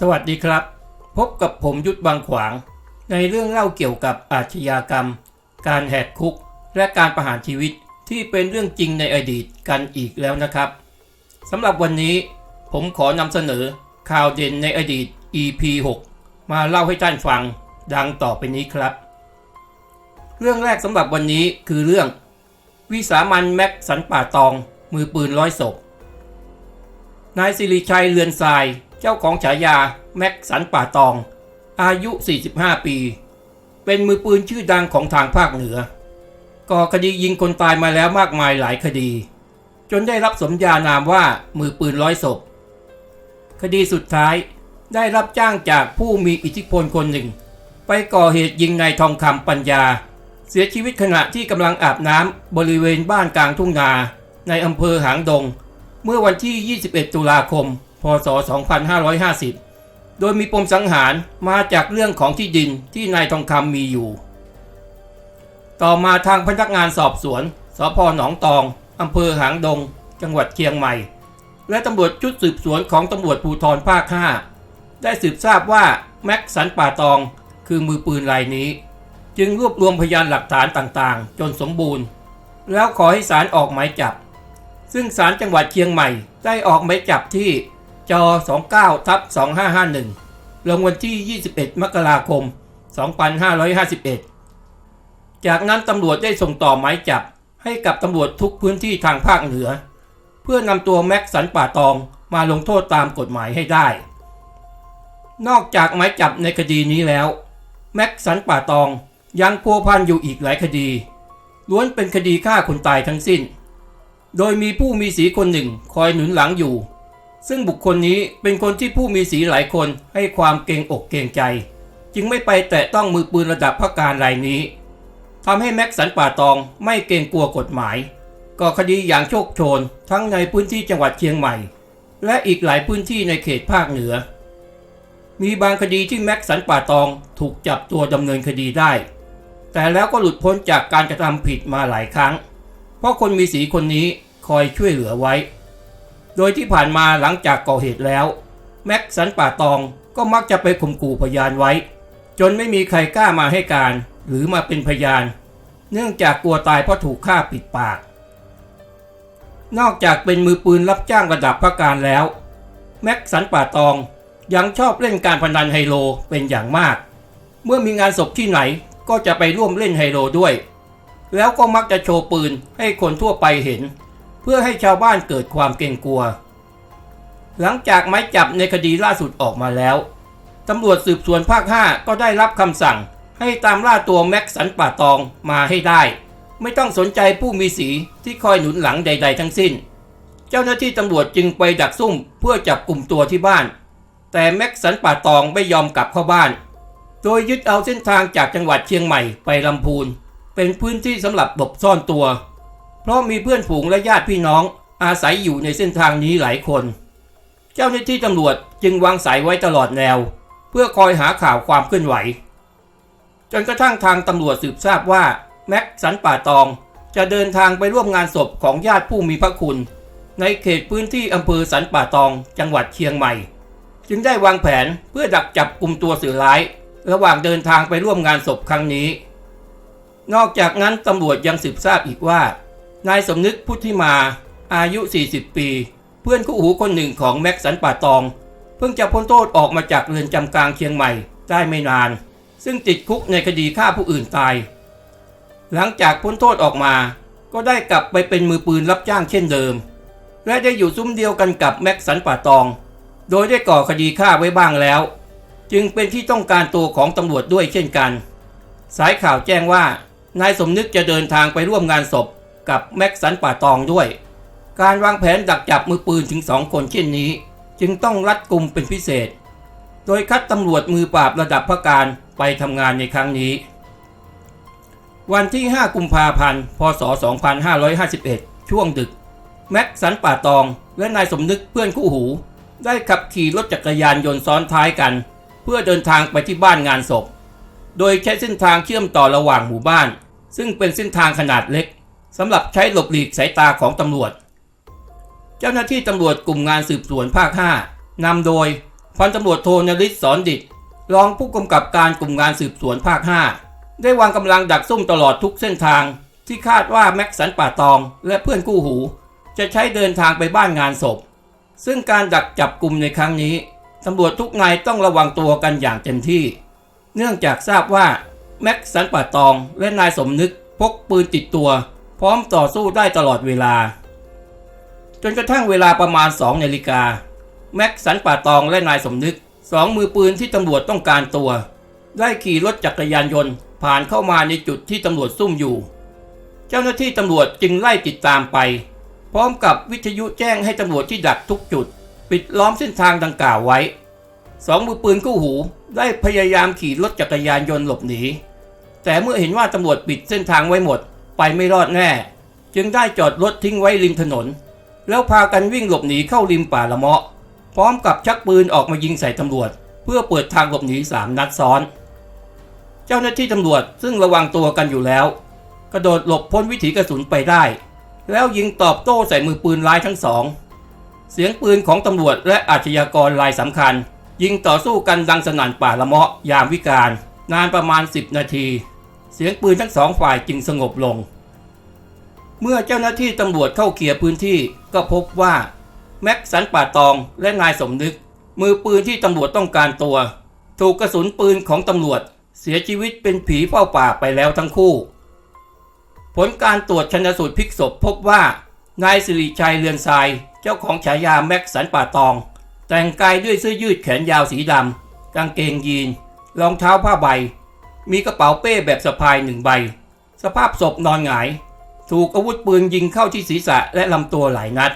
สวัสดีครับ พบกับผมยุทธบางขวาง ในเรื่องเล่าเกี่ยวกับอาชญากรรม การแหกคุก และการประหารชีวิตที่เป็นเรื่องจริงในอดีตกันอีกแล้วนะครับสำหรับวันนี้ผมขอนำเสนอข่าวเด่นในอดีต EP 6 มาเล่าให้ท่านฟังดังต่อไปนี้ครับ เรื่องแรกสำหรับวันนี้คือเรื่อง วิสามันแม็กสันป่าตอง มือปืนร้อยศพนายสิริชัยเรือนทราย เจ้าของฉายาแม็กสันป่าตอง อายุ 45 ปี เป็นมือปืนชื่อดังของทางภาคเหนือ ก่อคดียิงคนตายมาแล้วมากมายหลายคดี จนได้รับสมญานามว่ามือปืนร้อยศพ คดีสุดท้ายได้รับจ้างจากผู้มีอิทธิพลคนหนึ่ง ไปก่อเหตุยิงนายทองคำปัญญา เสียชีวิตขณะที่กำลังอาบน้ำบริเวณบ้านกลางทุ่งนา ในอำเภอหางดง เมื่อวันที่ 21 ตุลาคม ศ 2550 โดยมีปมสังหารมาจากเรื่องของที่ดินที่นายทองคำมีอยู่ ต่อมาทางพนักงานสอบสวน สพหนองตอง อำเภอหางดง จังหวัดเชียงใหม่ และตำรวจชุดสืบสวนของตำรวจภูธรภาค 5 ได้สืบทราบว่าแม็กสันป่าตองคือมือปืนรายนี้ จึงรวบรวมพยานหลักฐานต่างๆ จนสมบูรณ์ แล้วขอให้ศาลออกหมายจับ ซึ่งศาลจังหวัดเชียงใหม่ได้ออกหมายจับที่ จ29ทับ2551 ลงวันที่ 21 มกราคม 2551 จากนั้นตำรวจได้ส่งต่อหมายจับให้กับตำรวจทุกพื้นที่ทางภาคเหนือ เพื่อนำตัวแม็กสันป่าตองมาลงโทษตามกฎหมายให้ได้ นอกจากหมายจับในคดีนี้แล้ว แม็กสันป่าตองยังพัวพันอยู่อีกหลายคดี ล้วนเป็นคดีฆ่าคนตายทั้งสิ้น โดยมีผู้มีสีคนหนึ่งคอยหนุนหลังอยู่ ซึ่งบุคคลนี้เป็นคนที่ผู้มีสีหลายคนให้ความเกรงอกเกรงใจ จึงไม่ไปแตะต้องมือปืนระดับพระการรายนี้ทำให้แม็กสันป่าตองไม่เกรงกลัวกฎหมายก่อคดีอย่างโชคโชนทั้งในพื้นที่จังหวัดเชียงใหม่ และอีกหลายพื้นที่ในเขตภาคเหนือ มีบางคดีที่แม็กสันป่าตองถูกจับตัวดำเนินคดีได้ แต่แล้วก็หลุดพ้นจากการกระทำผิดมาหลายครั้ง เพราะคนมีสีคนนี้คอยช่วยเหลือไว้ โดยที่ผ่านมาหลังจากก่อเหตุแล้ว แม็กสันป่าตองก็มักจะไปข่มขู่พยานไว้ จนไม่มีใครกล้ามาให้การหรือมาเป็นพยาน เนื่องจากกลัวตายเพราะถูกฆ่าปิดปาก นอกจากเป็นมือปืนรับจ้างระดับพระการแล้ว แม็กสันป่าตองยังชอบเล่นการพนันไฮโลเป็นอย่างมาก เมื่อมีงานศพที่ไหนก็จะไปร่วมเล่นไฮโลด้วย แล้วก็มักจะโชว์ปืนให้คนทั่วไปเห็น เพื่อให้ชาวบ้านเกิดความเกรงกลัว หลังจากไม้จับในคดีล่าสุดออกมาแล้วตำรวจสืบสวนภาค 5 ก็ได้รับคำสั่ง ให้ตามล่าตัวแม็กสันป่าตองมาให้ได้ ไม่ต้องสนใจผู้มีสีที่คอยหนุนหลังใด ๆ ทั้งสิ้น เจ้าหน้าที่ตำรวจจึงไปดักซุ่มเพื่อจับกลุ่มตัวที่บ้าน แต่แม็กสันป่าตองไม่ยอมกลับเข้าบ้าน โดยยึดเอาเส้นทางจากจังหวัดเชียงใหม่ไปลำพูน เป็นพื้นที่สำหรับหลบซ่อนตัว เพราะมีเพื่อนฝูงและญาติพี่น้องอาศัยอยู่ในเส้นทางนี้หลายคน เจ้าหน้าที่ตำรวจจึงวางสายไว้ตลอดแนว เพื่อคอยหาข่าวความเคลื่อนไหว จนกระทั่งทางตำรวจสืบทราบว่า แม็กสันป่าตองจะเดินทางไปร่วมงานศพของญาติผู้มีพระคุณ ในเขตพื้นที่อำเภอสันป่าตองจังหวัดเชียงใหม่ จึงได้วางแผนเพื่อดักจับกลุ่มตัวสื่อร้าย ระหว่างเดินทางไปร่วมงานศพครั้งนี้ นอกจากนั้นตำรวจยังสืบทราบอีกว่า นายสมนึกพุทธิมา อายุ 40 ปี เพื่อนคู่หูคนหนึ่งของแม็กสันป่าตอง เพิ่งจะพ้นโทษออกมาจากเรือนจำกลางเชียงใหม่ได้ไม่นาน ซึ่งติดคุกในคดีฆ่าผู้อื่นตาย หลังจากพ้นโทษออกมา ก็ได้กลับไปเป็นมือปืนรับจ้างเช่นเดิม และได้อยู่ซุ้มเดียวกันกับแม็กสันป่าตอง โดยได้ก่อคดีฆ่าไว้บ้างแล้ว จึงเป็นที่ต้องการตัวของตำรวจด้วยเช่นกัน สายข่าวแจ้งว่านายสมนึกจะเดินทางไปร่วมงานศพ กับแม็กสันป่าตองด้วย การวางแผนดักจับมือปืนถึงสองคนเช่นนี้ จึงต้องรัดกุมเป็นพิเศษ โดยคัดตำรวจมือปราบระดับพระการไปทำงานในครั้งนี้ วันที่ 5 กุมภาพันธ์ พศ 2551 ช่วงดึก แม็กสันป่าตองและนายสมนึกเพื่อนคู่หู ได้ขับขี่รถจักรยานยนต์ซ้อนท้ายกัน เพื่อเดินทางไปที่บ้านงานศพ โดยใช้เส้นทางเชื่อมต่อระหว่างหมู่บ้าน ซึ่งเป็นเส้นทางขนาดเล็ก สำหรับใช้หลบหลีกสายตาของตำรวจ เจ้าหน้าที่ตำรวจกลุ่มงานสืบสวนภาค 5นำโดยพันตำรวจโทนริศสอนดิตรองผู้กำกับการกลุ่มงานสืบสวนภาค 5 ได้วางกำลังดักซุ่มตลอดทุกเส้นทาง ที่คาดว่าแม็กสันป่าตอง และเพื่อนกู้หู จะใช้เดินทางไปบ้านงานศพ ซึ่งการดักจับกลุ่มในครั้งนี้ตำรวจทุกนายต้องระวังตัวกันอย่างเต็มที่ เนื่องจากทราบว่าแม็กสันป่าตองและนายสมนึกพกปืนติดตัว พร้อมต่อสู้ได้ตลอดเวลา จนกระทั่งเวลาประมาณ2นาฬิกา แม็กสันป่าตองและนายสมนึกสองมือปืนที่ตำรวจต้องการตัว ได้ขี่รถจักรยานยนต์ผ่านเข้ามาในจุดที่ตำรวจซุ่มอยู่ เจ้าหน้าที่ตำรวจจึงไล่ติดตามไป พร้อมกับวิทยุแจ้งให้ตำรวจที่ดักทุกจุด ปิดล้อมเส้นทางดังกล่าวไว้สองมือปืนกู้หูได้พยายามขี่รถจักรยานยนต์หลบหนี แต่เมื่อเห็นว่าตำรวจปิดเส้นทางไว้หมด ไปไม่รอดแน่ จึงได้จอดรถทิ้งไว้ริมถนน แล้วพากันวิ่งหลบหนีเข้าริมป่าละเมาะ พร้อมกับชักปืนออกมายิงใส่ตำรวจ เพื่อเปิดทางหลบหนีสามนัดซ้อน เจ้าหน้าที่ตำรวจซึ่งระวังตัวกันอยู่แล้ว กระโดดหลบพ้นวิถีกระสุนไปได้ แล้วยิงตอบโต้ใส่มือปืนร้ายทั้งสอง เสียงปืนของตำรวจและอาชญากรรายสำคัญ ยิงต่อสู้กันดังสนั่นป่าละเมาะยามวิกาลนานประมาณ 10 นาที เสียงปืนทั้งสองฝ่ายจึงสงบลง เมื่อเจ้าหน้าที่ตำรวจเข้าเคลียร์พื้นที่ก็พบว่า แม็กสันป่าตองและนายสมนึก มือปืนที่ตำรวจต้องการตัว ถูกกระสุนปืนของตำรวจ เสียชีวิตเป็นผีเฝ้าป่าไปแล้วทั้งคู่ ผลการตรวจชันสูตรพลิกศพพบว่านายสิริชัยเรือนทรายเจ้าของฉายาแม็กสันป่าตอง แต่งกายด้วยเสื้อยืดแขนยาวสีดำกางเกงยีนรองเท้าผ้าใบ มีกระเป๋าเป้แบบสะพายหนึ่งใบ สภาพศพนอนหงาย ถูกอาวุธปืนยิงเข้าที่ศีรษะและลำตัวหลายนัด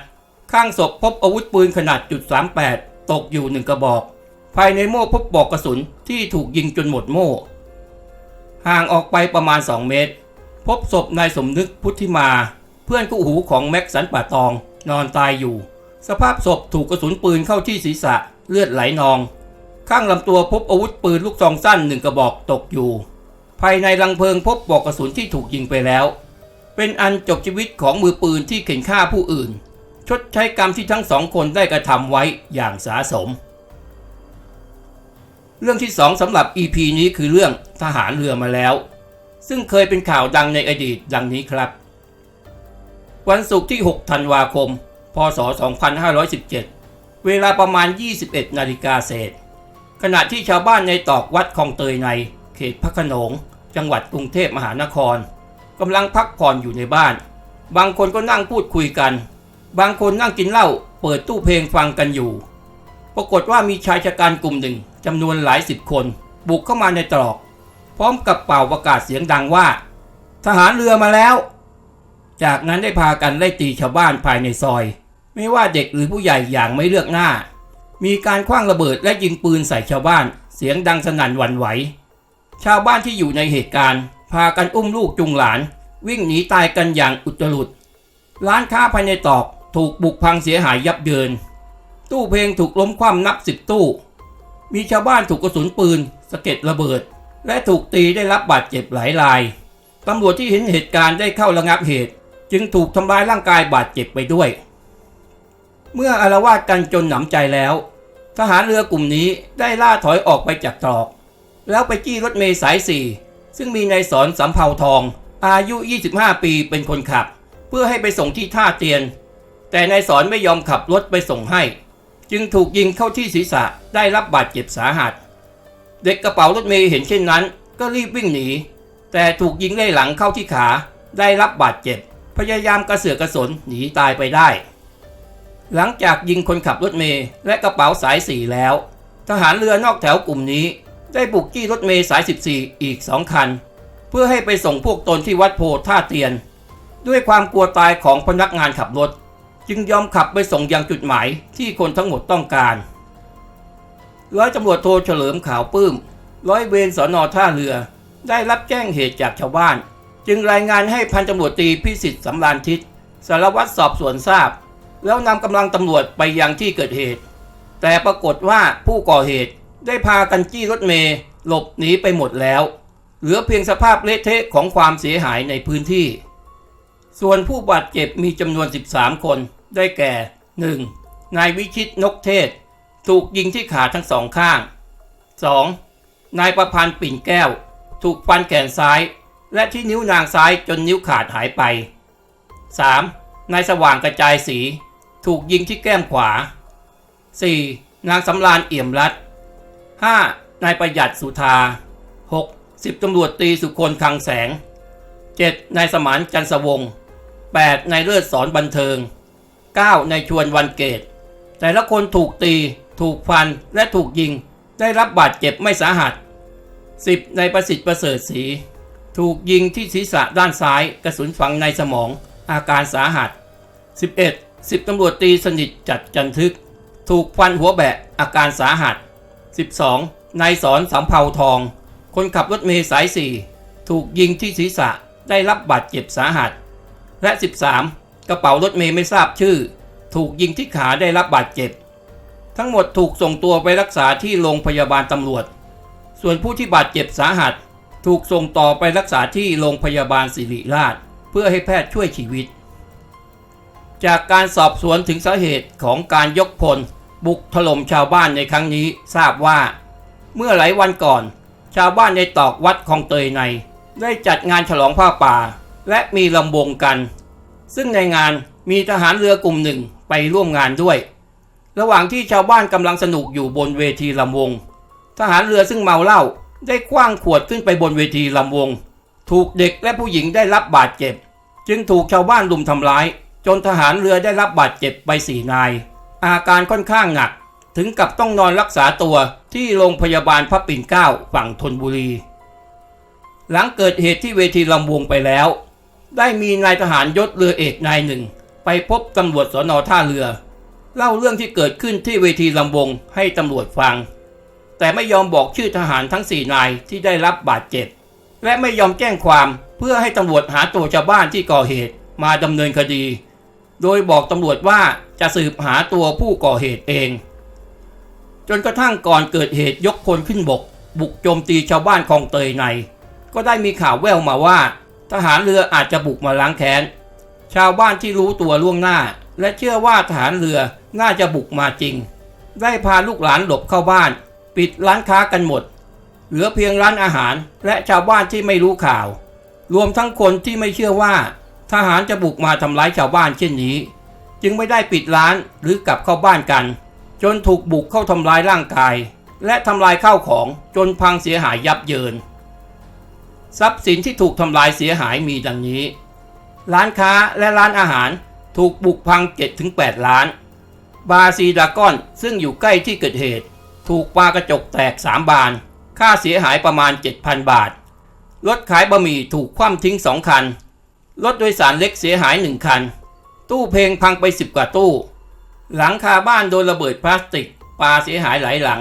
ข้างศพพบอาวุธปืนขนาดจุด38ตกอยู่หนึ่งกระบอก ภายในโม่พบปลอกกระสุนที่ถูกยิงจนหมดโม่ ห่างออกไปประมาณ 2 เมตร พบศพนายสมนึกพุทธิมา เพื่อนกู้หูของแม็กสันป่าตอง นอนตายอยู่ สภาพศพถูกกระสุนปืนเข้าที่ศีรษะเลือดไหลนอง ข้างลำตัวพบอาวุธปืนลูกซองสั้นหนึ่งกระบอกตกอยู่ ภายในรังเพลิงพบปลอกกระสุนที่ถูกยิงไปแล้ว เป็นอันจบชีวิตของมือปืนที่เข็นฆ่าผู้อื่น ชดใช้กรรมที่ทั้งสองคนได้กระทำไว้อย่างสาสม เรื่องที่สองสำหรับ EP นี้คือเรื่องทหารเรือมาแล้ว ซึ่งเคยเป็นข่าวดังในอดีตดังนี้ครับ วันศุกร์ที่ 6 ธันวาคม พศ 2517 เวลาประมาณ 21 นาฬิกาเศษ ขณะที่ชาวบ้านในตอกวัดคลองเตยในเขตพระขนง จังหวัดกรุงเทพมหานครกำลังพักผ่อนอยู่ในบ้าน บางคนก็นั่งพูดคุยกัน บางคนนั่งกินเหล้าเปิดตู้เพลงฟังกันอยู่ ปรากฏว่ามีชายชะกันกลุ่มหนึ่งจำนวนหลายสิบคน บุกเข้ามาในตรอก พร้อมกับเป่าประกาศเสียงดังว่า ทหารเรือมาแล้ว จากนั้นได้พากันไล่ตีชาวบ้านภายในซอย ไม่ว่าเด็กหรือผู้ใหญ่อย่างไม่เลือกหน้า มีการคว้างระเบิดและยิงปืนใส่ชาวบ้าน เสียงดังสนั่นหวั่นไหว ชาวบ้านที่อยู่ในเหตุการณ์ พากันอุ้มลูกจุงหลาน วิ่งหนีตายกันอย่างอุตลุด ร้านค้าภายในตอกถูกบุกพังเสียหายยับเยิน ตู้เพลงถูกล้มคว่ำนับสิบตู้ มีชาวบ้านถูกกระสุนปืนสะเก็ดระเบิด และถูกตีได้รับบาดเจ็บหลายราย ตำรวจที่เห็นเหตุการณ์ได้เข้าระงับเหตุ จึงถูกทำร้ายร่างกายบาดเจ็บไปด้วย เมื่ออารวาสกันจนหนำใจแล้ว ทหารเรือกลุ่มนี้ได้ล่าถอยออกไปจากตรอก แล้วไปจี้รถเมล์สายสี่ซึ่งมีนายสอนสำเภาทอง อายุ 25 ปีเป็นคนขับ เพื่อให้ไปส่งที่ท่าเตียน แต่นายสอนไม่ยอมขับรถไปส่งให้ จึงถูกยิงเข้าที่ศีรษะได้รับบาดเจ็บสาหัส เด็กกระเป๋ารถเมย์เห็นเช่นนั้น ก็รีบวิ่งหนี แต่ถูกยิงไล่หลังเข้าที่ขาได้รับบาดเจ็บ พยายามกระเสือกกระสนหนีตายไปได้ หลังจากยิงคนขับรถเมย์และกระเป๋าสายสี่แล้ว ทหารเรือนอกแถวกลุ่มนี้ ได้บุกจี้รถเมย์สาย 14 อีกสองคัน เพื่อให้ไปส่งพวกตนที่วัดโพท่าเตียน ด้วยความกลัวตายของพนักงานขับรถ จึงยอมขับไปส่งยังจุดหมายที่คนทั้งหมดต้องการร้อยตำรวจโทเฉลิมขาวปื้ม ร้อยเวรสอนอท่าเรือ ได้รับแจ้งเหตุจากชาวบ้าน จึงรายงานให้พันตำรวจตรีพิสิทธิ์สำรานทิศสารวัตรสอบสวนทราบ แล้วนำกำลังตำรวจไปยังที่เกิดเหตุ แต่ปรากฏว่าผู้ก่อเหตุได้พากันจี้รถเมล์หลบหนีไปหมดแล้ว เหลือเพียงสภาพเละเทะของความเสียหายในพื้นที่ ส่วนผู้บาดเจ็บมีจำนวน 13 คนได้แก่ 1. นายวิชิตนกเทศ ถูกยิงที่ขาทั้งสองข้าง 2. นายประพันธ์ปิ่นแก้ว ถูกฟันแขนซ้าย และที่นิ้วนางซ้ายจนนิ้วขาดหายไป 3. นายสว่างกระจายสี ถูกยิงที่แก้มขวา 4. นางสำรานเอี่ยมรัต 5. นายประหยัดสุธา 6. สิบตำรวจตีสุคนคังแสง 7. นายสมานจันทวง 8. นายเลิศสอนบันเทิง 9. นายชวนวันเกต แต่ละคนถูกตี ถูกฟัน และถูกยิง ได้รับบาดเจ็บไม่สาหัส 10. นายประสิทธิ์ประเสริฐศรีถูกยิงที่ศีรษะด้านซ้ายกระสุนฝังในสมองอาการสาหัส 11. สิบตำรวจตีสนิทจัดจันทึก ถูกฟันหัวแบะอาการสาหัส 12. นายสอนสำเภาทอง คนขับรถเมล์สาย 4 ถูกยิงที่ศีรษะได้รับบาดเจ็บสาหัส และ 13 กระเป๋ารถเมล์ไม่ทราบชื่อ ถูกยิงที่ขาได้รับบาดเจ็บ ทั้งหมดถูกส่งตัวไปรักษาที่โรงพยาบาลตำรวจ ส่วนผู้ที่บาดเจ็บสาหัส ถูกส่งต่อไปรักษาที่โรงพยาบาลศิริราช เพื่อให้แพทย์ช่วยชีวิต จากการสอบสวนถึงสาเหตุของการยกพล บุกถล่มชาวบ้านในครั้งนี้ทราบว่า เมื่อหลายวันก่อน ชาวบ้านในตอกวัดคลองเตยใน ได้จัดงานฉลองผ้าป่า และมีลำวงกัน ซึ่งในงานมีทหารเรือกลุ่มหนึ่งไปร่วมงานด้วย ระหว่างที่ชาวบ้านกำลังสนุกอยู่บนเวทีลำวง ทหารเรือซึ่งเมาเหล้าได้คว้างขวดขึ้นไปบนเวทีลำวง ถูกเด็กและผู้หญิงได้รับบาดเจ็บ จึงถูกชาวบ้านลุมทำร้าย จนทหารเรือได้รับบาดเจ็บไปสี่นาย อาการค่อนข้างหนัก ถึงกับต้องนอนรักษาตัวที่โรงพยาบาลพระปิ่นเกล้าฝั่งธนบุรี หลังเกิดเหตุที่เวทีลำวงไปแล้ว ได้มีนายทหารยศเรือเอกนายหนึ่ง ไปพบตำรวจสนท่าเรือ เล่าเรื่องที่เกิดขึ้นที่เวทีลำวงให้ตำรวจฟัง แต่ไม่ยอมบอกชื่อทหารทั้งสี่นายที่ได้รับบาดเจ็บ และไม่ยอมแจ้งความเพื่อให้ตำรวจหาตัวชาวบ้านที่ก่อเหตุมาดำเนินคดี โดยบอกตำรวจว่าจะสืบหาตัวผู้ก่อเหตุเอง จนกระทั่งก่อนเกิดเหตุยกพลขึ้นบก บุกโจมตีชาวบ้านคลองเตยใน ก็ได้มีข่าวแว่วมาว่า ทหารเรืออาจจะบุกมาล้างแค้น ชาวบ้านที่รู้ตัวล่วงหน้า และเชื่อว่าทหารเรือน่าจะบุกมาจริง ได้พาลูกหลานหลบเข้าบ้าน ปิดร้านค้ากันหมด เหลือเพียงร้านอาหารและชาวบ้านที่ไม่รู้ข่าว รวมทั้งคนที่ไม่เชื่อว่า ทหารจะบุกมาทำร้ายชาวบ้านเช่นนี้ จึงไม่ได้ปิดร้านหรือกลับเข้าบ้านกัน จนถูกบุกเข้าทำร้ายร่างกาย และทำลายข้าวของจนพังเสียหายยับเยิน ทรัพย์สินที่ถูกทำลายเสียหายมีดังนี้ ร้านค้าและร้านอาหารถูกบุกพัง 7-8 ล้าน บาร์ซีดากอนซึ่งอยู่ใกล้ที่เกิดเหตุ ถูกปากระจกแตก 3 บาน ค่าเสียหายประมาณ 7,000 บาท รถขายบะหมี่ถูกคว่ำทิ้ง 2 คัน รถโดยสารเล็กเสียหาย1คัน ตู้เพลงพังไป10กว่าตู้ หลังคาบ้านโดนระเบิดพลาสติกปลาเสียหายหลายหลัง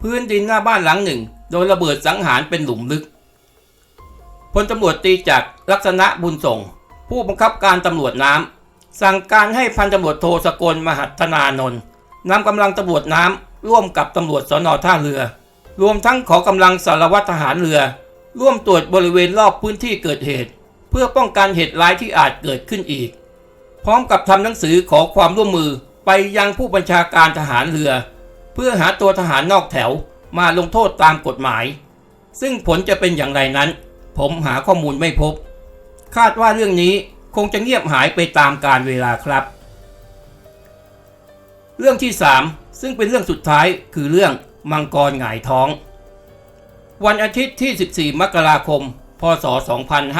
พื้นดินหน้าบ้านหลังหนึ่ง โดนระเบิดสังหารเป็นหลุมลึกพลตำรวจตีจักรลักษณะบุญส่ง ผู้บังคับการตำรวจน้ำสั่งการให้พันตำรวจโทสกลมหัฒนานนท์นำกำลังตำรวจน้ำร่วมกับตำรวจสนท่าเรือ รวมทั้งขอกำลังสารวัตรทหารเรือ ร่วมตรวจบริเวณรอบพื้นที่เกิดเหตุ เพื่อป้องกันเหตุร้ายที่อาจเกิดขึ้นอีก พร้อมกับทำหนังสือขอความร่วมมือไปยังผู้บัญชาการทหารเรือ เพื่อหาตัวทหารนอกแถวมาลงโทษตามกฎหมาย ซึ่งผลจะเป็นอย่างไรนั้น ผมหาข้อมูลไม่พบ คาดว่าเรื่องนี้คงจะเงียบหายไปตามกาลเวลาครับ เรื่องที่ 3 ซึ่งเป็นเรื่องสุดท้ายคือเรื่องมังกรหงายท้อง วันอาทิตย์ที่ 14 มกราคม พศ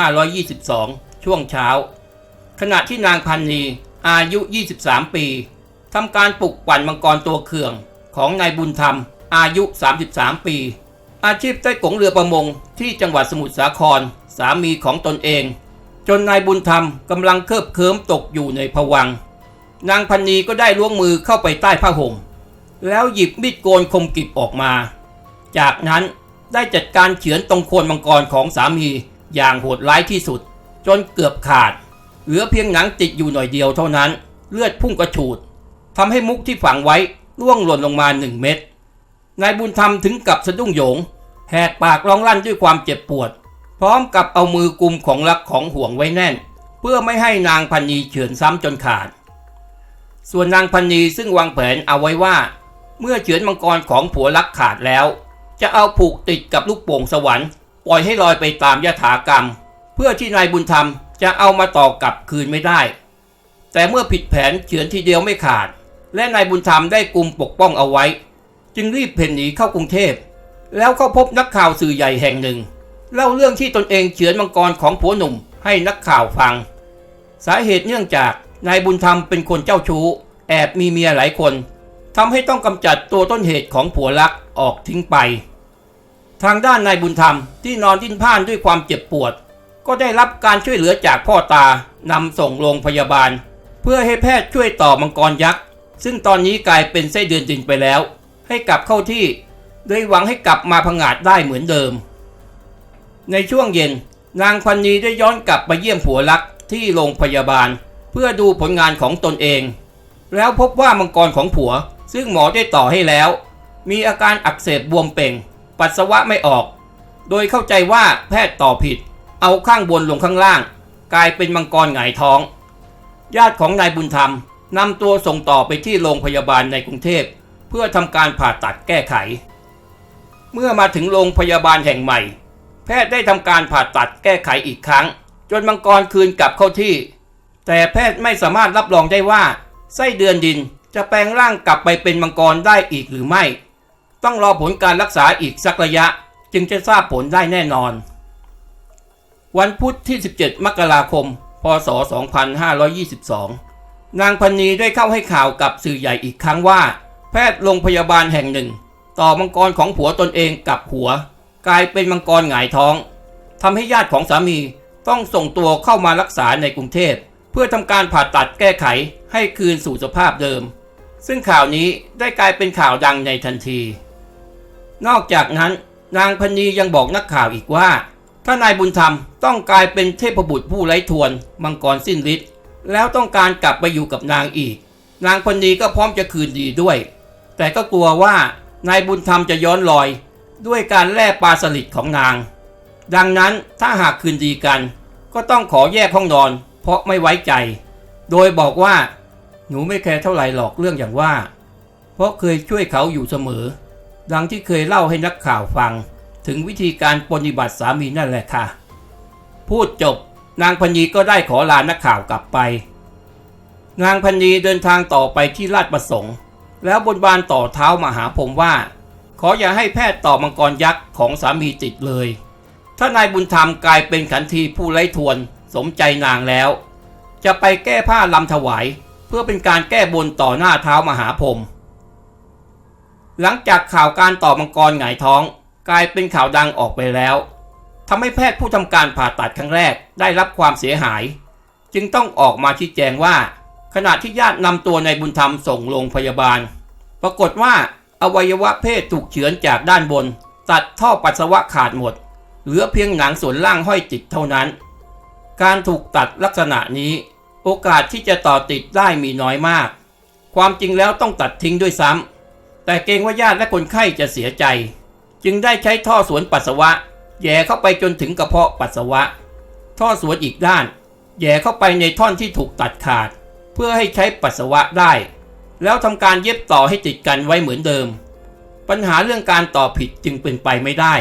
2522 ช่วงเช้า ขณะที่นางพันนีอายุ 23 ปีทำการปลุกปั่นมังกรตัวเขื่องของนายบุญธรรม อายุ 33 ปี อาชีพใต้กงเรือประมงที่จังหวัดสมุทรสาคร สามีของตนเอง จนนายบุญธรรมกำลังเคลิบเคลิ้มตกอยู่ในภวัง นางพันนีก็ได้ล้วงมือเข้าไปใต้ผ้าห่มแล้วหยิบมีดโกนคมกริบออกมา จากนั้น ได้จัดการเฉือนตรงโคนมังกรของสามีอย่างโหดร้ายที่สุด จนเกือบขาด เหลือเพียงหนังติดอยู่หน่อยเดียวเท่านั้น เลือดพุ่งกระฉูดทำให้มุกที่ฝังไว้ร่วงหล่นลงมาหนึ่งเม็ดนายบุญธรรมถึงกับสะดุ้งโหยง แหกปากร้องลั่นด้วยความเจ็บปวด พร้อมกับเอามือกุมของรักของห่วงไว้แน่น เพื่อไม่ให้นางพันนีเฉือนซ้ำจนขาด ส่วนนางพันนีซึ่งวางแผนเอาไว้ว่า เมื่อเฉือนมังกรของผัวรักขาดแล้ว จะเอาผูกติดกับลูกโป่งสวรรค์ปล่อยให้ลอยไปตามยถากรรม เพื่อที่นายบุญธรรมจะเอามาต่อกลับคืนไม่ได้ แต่เมื่อผิดแผนเฉือนทีเดียวไม่ขาด และนายบุญธรรมได้กลุ่มปกป้องเอาไว้ จึงรีบเพ่นหนีเข้ากรุงเทพ แล้วก็พบนักข่าวสื่อใหญ่แห่งหนึ่ง เล่าเรื่องที่ตนเองเฉือนมังกรของผัวหนุ่มให้นักข่าวฟัง สาเหตุเนื่องจากนายบุญธรรมเป็นคนเจ้าชู้ แอบมีเมียหลายคนทำให้ต้องกำจัดตัวต้นเหตุของผัวรักออกทิ้งไป ทางด้านนายบุญธรรมที่นอนดิ้นพ่านด้วยความเจ็บปวด ก็ได้รับการช่วยเหลือจากพ่อตานำส่งโรงพยาบาล เพื่อให้แพทย์ช่วยต่อมังกรยักษ์ซึ่งตอนนี้กลายเป็นไส้เดือนดินไปแล้ว ให้กลับเข้าที่โดยหวังให้กลับมาผงาดได้เหมือนเดิม ในช่วงเย็น นางพันนีได้ย้อนกลับมาเยี่ยมผัวรักที่โรงพยาบาล เพื่อดูผลงานของตนเอง แล้วพบว่ามังกรของผัวซึ่งหมอได้ต่อให้แล้ว มีอาการอักเสบบวมเป่ง ปัสสาวะไม่ออก โดยเข้าใจว่าแพทย์ต่อผิด เอาข้างบนลงข้างล่าง กลายเป็นมังกรหงายท้อง ญาติของนายบุญธรรมนำตัวส่งต่อไปที่โรงพยาบาลในกรุงเทพ เพื่อทำการผ่าตัดแก้ไข เมื่อมาถึงโรงพยาบาลแห่งใหม่ แพทย์ได้ทำการผ่าตัดแก้ไขอีกครั้ง จนมังกรคืนกลับเข้าที่ แต่แพทย์ไม่สามารถรับรองได้ว่า ไส้เดือนดินจะแปลงร่างกลับไปเป็นมังกรได้อีกหรือไม่ ต้องรอผลการรักษาอีกสักระยะ จึงจะทราบผลได้แน่นอน วันพุธที่ 17 มกราคม พศ 2522 นางพันนีได้เข้าให้ข่าวกับสื่อใหญ่อีกครั้งว่า แพทย์โรงพยาบาลแห่งหนึ่ง ต่อมังกรของผัวตนเองกับหัว กลายเป็นมังกรหงายท้องทำให้ญาติของสามีต้องส่งตัวเข้ามารักษาในกรุงเทพเพื่อทำการผ่าตัดแก้ไขให้คืนสู่สภาพเดิม ซึ่งข่าวนี้ได้กลายเป็นข่าวดังในทันที นอกจากนั้นนางพนียังบอกนักข่าวอีกว่า ถ้านายบุญธรรมต้องกลายเป็นเทพบุตรผู้ไร้ทวน มังกรสิ้นฤทธิ์แล้วต้องการกลับไปอยู่กับนางอีก นางพนีก็พร้อมจะคืนดีด้วย แต่ก็กลัวว่านายบุญธรรมจะย้อนรอย ด้วยการแล่ปลาสลิดของนาง ดังนั้นถ้าหากคืนดีกัน ก็ต้องขอแยกห้องนอน เพราะไม่ไว้ใจ โดยบอกว่า หนูไม่แคร์เท่าไหร่หรอกเรื่องอย่างว่า เพราะเคยช่วยเขาอยู่เสมอ ดังที่เคยเล่าให้นักข่าวฟัง ถึงวิธีการปฏิบัติสามีนั่นแหละค่ะ พูดจบนางพนีก็ได้ขอลานักข่าวกลับไป นางพนีเดินทางต่อไปที่ลาดประสงค์ แล้วบนบานต่อเท้ามาหาผมว่า ขออย่าให้แพทย์ต่อมังกรยักษ์ของสามีติดเลย ถ้านายบุญธรรมกลายเป็นขันทีผู้ไร้ทวนสมใจนางแล้ว จะไปแก้ผ้าลำถวาย เพื่อเป็นการแก้บนต่อหน้าเท้ามหาพรม หลังจากข่าวการต่อมังกรหงายท้อง กลายเป็นข่าวดังออกไปแล้วทำให้แพทย์ผู้ทำการผ่าตัดครั้งแรกได้รับความเสียหาย จึงต้องออกมาชี้แจงว่า ขณะที่ญาตินำตัวนายบุญธรรมส่งโรงพยาบาล ปรากฏว่าอวัยวะเพศถูกเฉือนจากด้านบน ตัดท่อปัสสาวะขาดหมด เหลือเพียงหนังส่วนล่างห้อยติดเท่านั้น การถูกตัดลักษณะนี้ โอกาสที่จะต่อติดได้มีน้อยมาก ความจริงแล้วต้องตัดทิ้งด้วยซ้ำ แต่เกรงว่าญาติและคนไข้จะเสียใจ จึงได้ใช้ท่อสวนปัสสาวะ แย่เข้าไปจนถึงกระเพาะปัสสาวะ ท่อสวนอีกด้าน แย่เข้าไปในท่อนที่ถูกตัดขาด เพื่อให้ใช้ปัสสาวะได้ แล้วทำการเย็บต่อให้ติดกันไว้เหมือนเดิม ปัญหาเรื่องการต่อผิดจึงเป็นไปไม่ได้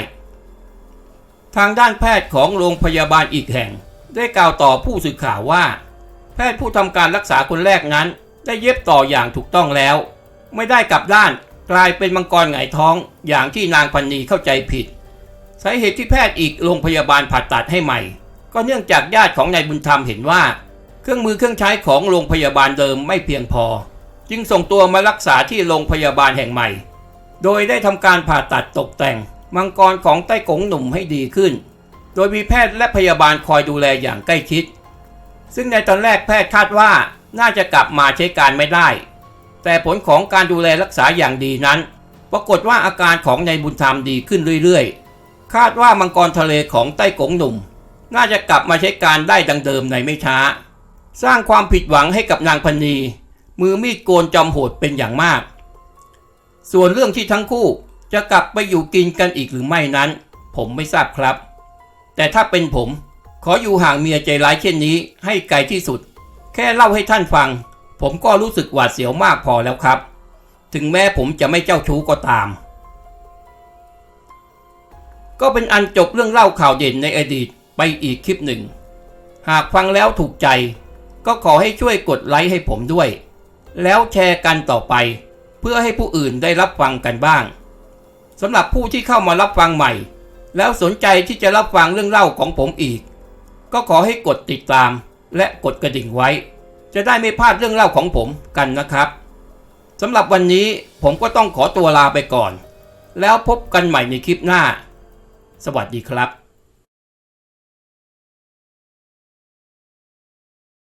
ทางด้านแพทย์ของโรงพยาบาลอีกแห่ง ได้กล่าวต่อผู้สื่อข่าวว่า แพทย์ผู้ทำการรักษาคนแรกนั้น ได้เย็บต่ออย่างถูกต้องแล้ว ไม่ได้กลับด้าน กลายเป็นมังกรหงายท้องอย่างที่นางพันนีเข้าใจผิดสาเหตุที่แพทย์อีกโรงพยาบาลผ่าตัดให้ใหม่ ก็เนื่องจากญาติของนายบุญธรรมเห็นว่า เครื่องมือเครื่องใช้ของโรงพยาบาลเดิมไม่เพียงพอ จึงส่งตัวมารักษาที่โรงพยาบาลแห่งใหม่ โดยได้ทำการผ่าตัดตกแต่ง มังกรของใต้กงหนุ่มให้ดีขึ้น โดยมีแพทย์และพยาบาลคอยดูแลอย่างใกล้ชิด ซึ่งในตอนแรกแพทย์คาดว่าน่าจะกลับมาใช้การไม่ได้ แต่ผลของการดูแลรักษาอย่างดีนั้น ปรากฏว่าอาการของนายบุญธรรมดีขึ้นเรื่อยๆ คาดว่ามังกรทะเลของใต้กงหนุ่ม น่าจะกลับมาใช้การได้ดังเดิมในไม่ช้า สร้างความผิดหวังให้กับนางพนีมือมีดโกนจอมโหดเป็นอย่างมาก ส่วนเรื่องที่ทั้งคู่จะกลับไปอยู่กินกันอีกหรือไม่นั้น ผมไม่ทราบครับ แต่ถ้าเป็นผม ขออยู่ห่างเมียใจร้ายเช่นนี้ให้ไกลที่สุด แค่เล่าให้ท่านฟัง ผมก็รู้สึกหวาดเสียวมากพอแล้วครับ ถึงแม้ผมจะไม่เจ้าชู้ก็ตาม ก็เป็นอันจบเรื่องเล่าข่าวเด่นในอดีตไปอีกคลิปหนึ่ง หากฟังแล้วถูกใจ ก็ขอให้ช่วยกดไลค์ให้ผมด้วย แล้วแชร์กันต่อไป เพื่อให้ผู้อื่นได้รับฟังกันบ้างสำหรับผู้ที่เข้ามารับฟังใหม่ แล้วสนใจที่จะรับฟังเรื่องเล่าของผมอีก ก็ขอให้กดติดตามและกดกระดิ่งไว้ จะได้ไม่พลาดเรื่องเล่าของผมกันนะครับสำหรับวันนี้ผมก็ต้องขอตัวลาไปก่อน แล้วพบกันใหม่ในคลิปหน้า สวัสดีครับ